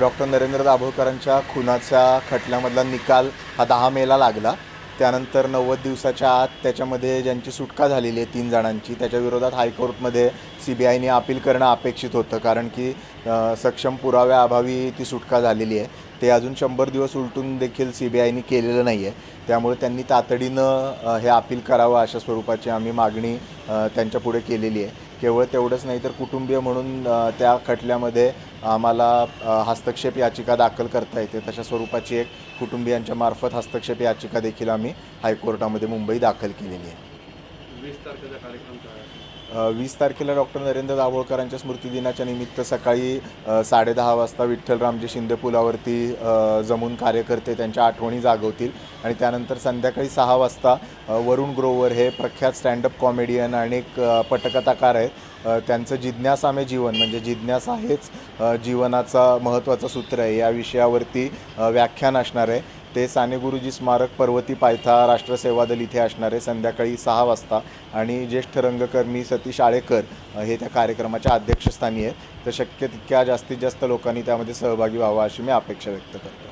Doctor Narendra दाभोळकरांच्या खुनाच्या खटल्यामधला निकाल हा दहा मेला लागला. त्यानंतर नव्वद दिवसाच्या आत त्याच्यामध्ये ज्यांची सुटका झालेली आहे तीन जणांची त्याच्या विरोधात हायकोर्टमध्ये सी बी आयने अपील करणं अपेक्षित होतं. कारण की सक्षम पुराव्याअभावी ती सुटका झालेली आहे. ते अजून शंभर दिवस उलटून देखील सी बी आयने केलेलं नाही आहे त्यामुळे त्यांनी तातडीनं हे अपील करावं अशा स्वरूपाची आम्ही मागणी त्यांच्यापुढे केलेली आहे. केवळ तेवढंच नाही तर कुटुंबीय म्हणून त्या खटल्यामध्ये आम्हाला हस्तक्षेप याचिका दाखल करता येते. तशा स्वरूपाची एक कुटुंबियांच्या मार्फत हस्तक्षेप याचिका देखील आम्ही हायकोर्टामध्ये मुंबई दाखल केलेली आहे. वीस तारखेचा कार्यक्रम काय वीस तारखेला डॉक्टर नरेंद्र दाभोळकरांच्या स्मृतिदिनाच्या निमित्त सकाळी साडेदहा वाजता विठ्ठलरामजी शिंदे पुलावरती जमून कार्यकर्ते त्यांच्या आठवणी जागवतील. आणि त्यानंतर संध्याकाळी सहा वाजता वरुण ग्रोवर हे प्रख्यात स्टँडअप कॉमेडियन आणि एक पटकथाकार आहेत. त्यांचं जिज्ञासा में जीवन म्हणजे जिज्ञासा हेच जीवनाचा महत्त्वाचं सूत्र आहे. या विषयावरती व्याख्यान असणार आहे. ते साने गुरुजी स्मारक पर्वती पायथा राष्ट्रसेवा दल इथे असणारे संध्याकाळी सहा वाजता आणि ज्येष्ठ रंगकर्मी सतीश आळेकर हे त्या कार्यक्रमाच्या अध्यक्षस्थानी आहेत. तर शक्य तितक्या जास्तीत जास्त लोकांनी त्यामध्ये सहभागी व्हावा अशी मी अपेक्षा व्यक्त करतो.